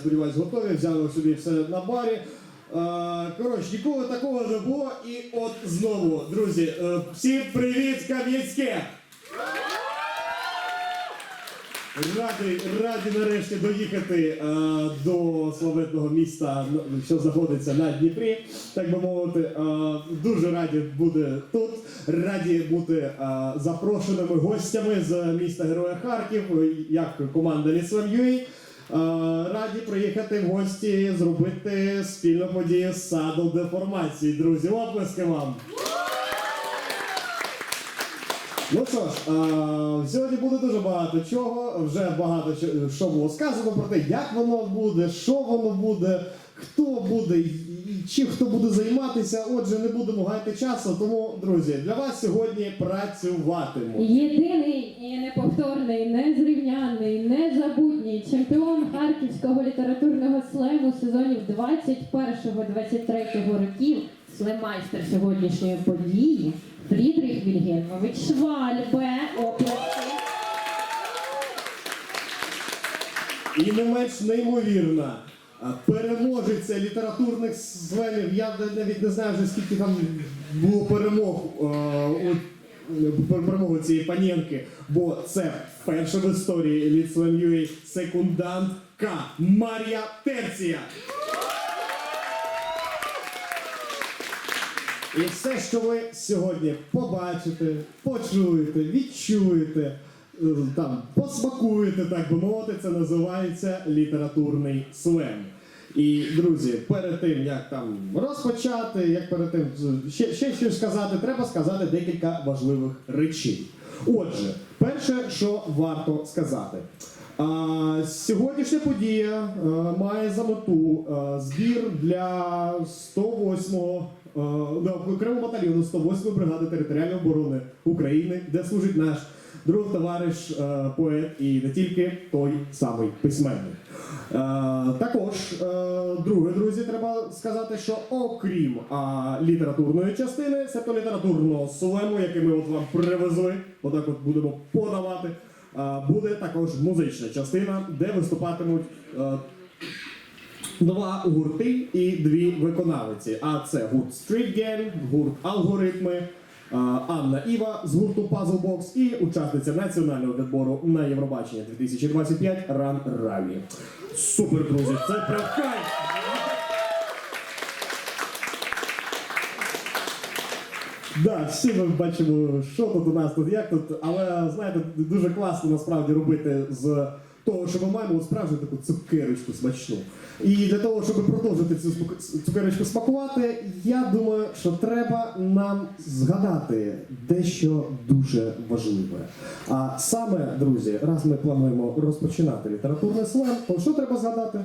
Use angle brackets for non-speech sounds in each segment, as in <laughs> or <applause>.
сподіваюся, готові. Взяли собі все на барі. Е, Коротше, ніколи такого не було. І от знову, друзі, е, всім привіт, Кам'янське! Раді, раді нарешті доїхати е, до славетного міста, ну, що знаходиться на Дніпрі, так би мовити. Е, дуже раді бути тут. Раді бути е, запрошеними гостями з міста Героя Харків, як команда Лісвам.ua. Е, раді приїхати в гості, зробити спільну подію з саду деформації. Друзі, оплески вам! Ну що ж, а, сьогодні буде дуже багато чого. Вже багато що було сказано про те, як воно буде, що воно буде, хто буде чим хто буде займатися. Отже, не будемо гаяти часу. Тому, друзі, для вас сьогодні працюватимуть. Єдиний і неповторний, незрівнянний, незабутній чемпіон харківського літературного слему сезонів 21-23 років, слемайстер сьогоднішньої події Фрідріх Вільгельмович Швальбе. Оплески. І не менш неймовірна. А, Переможеця літературних слемів. Я навіть не знаю вже скільки там було перемог у пер- перемоги цієї панінки, бо це перша в історії Ліцлем.ua секундантка Марія Терція. І все, що ви сьогодні побачите, почуєте, відчуєте, там посмакуєте, так би мовити, це називається літературний сленг. І друзі, перед тим як там розпочати, як перед тим ще, ще щось сказати, треба сказати декілька важливих речей. Отже, перше, що варто сказати. А, сьогоднішня подія е, має за мету е, збір для 108-го е, окремого батальйону 108-ї бригади територіальної оборони України, де служить наш друг, товариш, е, поет і не тільки той самий письменник. Е, також, е, друге, друзі, треба сказати, що окрім літературної частини, себто літературного слему, який ми от вам привезли, отак от будемо подавати. Буде також музична частина, де виступатимуть два гурти і дві виконавиці. А це гурт Street Gang, гурт Алгоритми, Анна Іва з гурту Puzzle Box і учасниця національного відбору на Євробачення 2025 Ран Раві. Супер, друзі! Це прям кайф! Да, всі ми бачимо, що тут у нас тут, як тут, але знаєте, дуже класно насправді робити з того, що ми маємо справжню таку цукерочку смачну. І для того, щоб продовжити цю цукерочку смакувати, я думаю, що треба нам згадати дещо дуже важливе. А саме, друзі, раз ми плануємо розпочинати літературний слем, то що треба згадати?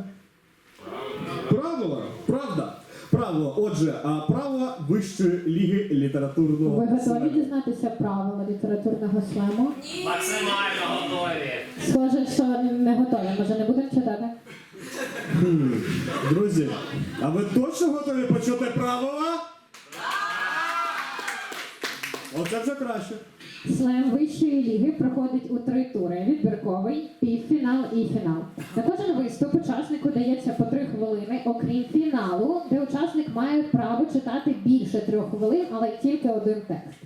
Правила, правда. Правило, отже, а правила Вищої ліги літературного Ви готові дізнатися правила літературного слему? Максимально готові. Схоже, що не готові. Може, не будемо читати? Хм, Друзі, а ви точно готові почути правила? Оце вже краще. Слем вищої ліги проходить у три тури: відбірковий, півфінал і фінал. На кожен виступ учаснику дається по три хвилини, окрім фіналу, де учасник має право читати більше трьох хвилин, але тільки один текст.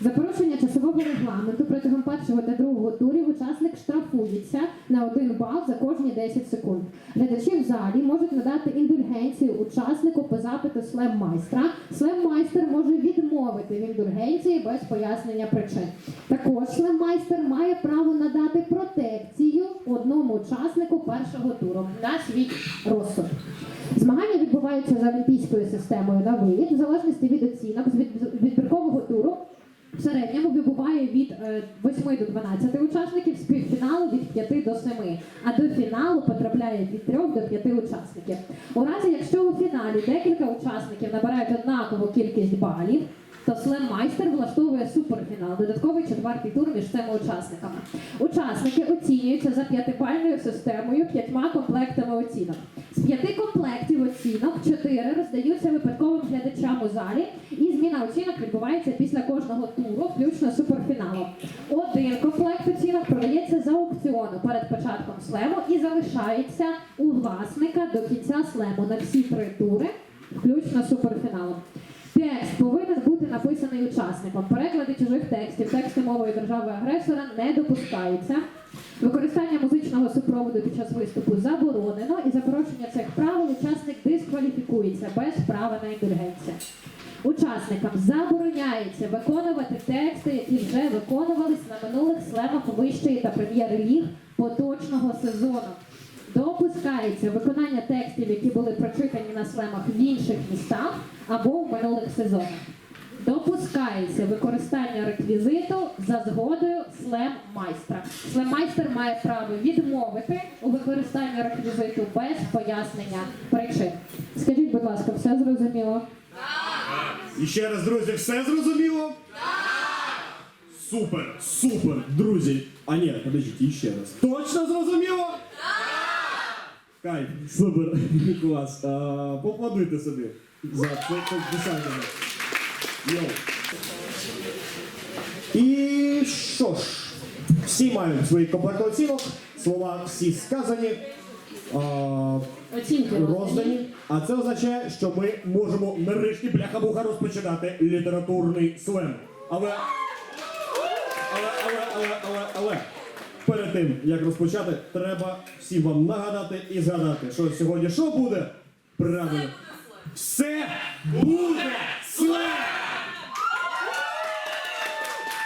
За порушення часового регламенту протягом першого та другого турів учасник штрафується на один бал за кожні 10 секунд. Глядачі в залі можуть надати індульгенцію учаснику по запиту слем-майстра. Слем-майстер може відмовити в індульгенції без пояснення причин. Також слем-майстер має право надати протекцію одному учаснику першого туру на свій розсуд. Змагання відбуваються за олімпійською системою на виліт, в залежності від оцінок з відбіркового туру. В середньому вибуває від е, 8 до 12 учасників, з півфіналу від 5 до 7, а до фіналу потрапляє від 3 до 5 учасників. У разі, якщо у фіналі декілька учасників набирають однакову кількість балів, то слем-майстер влаштовує суперфінал, додатковий четвертий тур між цими учасниками. Учасники оцінюються за п'ятибальною системою п'ятьма комплектами оцінок. З п'яти комплектів оцінок чотири роздаються випадковим глядачам у залі, і зміна оцінок відбувається після кожного туру, включно з суперфіналом. Один комплект оцінок продається за аукціону перед початком слему і залишається у власника до кінця слему на всі три тури, включно з суперфіналом. Текст повинен бути написаний учасником. Переклади чужих текстів, тексти мовою держави-агресора не допускаються. Використання музичного супроводу під час виступу заборонено, і за порушення цих правил учасник дискваліфікується без права на індульгенцію. Учасникам забороняється виконувати тексти, які вже виконувались на минулих слемах вищої та прем'єр-ліг поточного сезону. Допускається виконання текстів, які були прочитані на слемах в інших містах або в минулих сезонах. Допускається використання реквізиту за згодою слем-майстра. Слем-майстер має право відмовити у використанні реквізиту без пояснення причин. Скажіть, будь ласка, все зрозуміло? І ще раз, друзі, все зрозуміло? Супер, супер, друзі. А ні, подождіть, іще раз. Точно зрозуміло? Кайф, супер, <laughs> клас. А, Поплодуйте собі за це досягнення. І що ж, всі мають свої комплекти оцінок, слова всі сказані. А, Оцінки роздані. А це означає, що ми можемо нарешті бляха-муха розпочинати літературний слем. Але. Але, але, але, але, але. Перед тим, як розпочати, треба всім вам нагадати і згадати, що сьогодні що буде? Правильно. Все буде слем!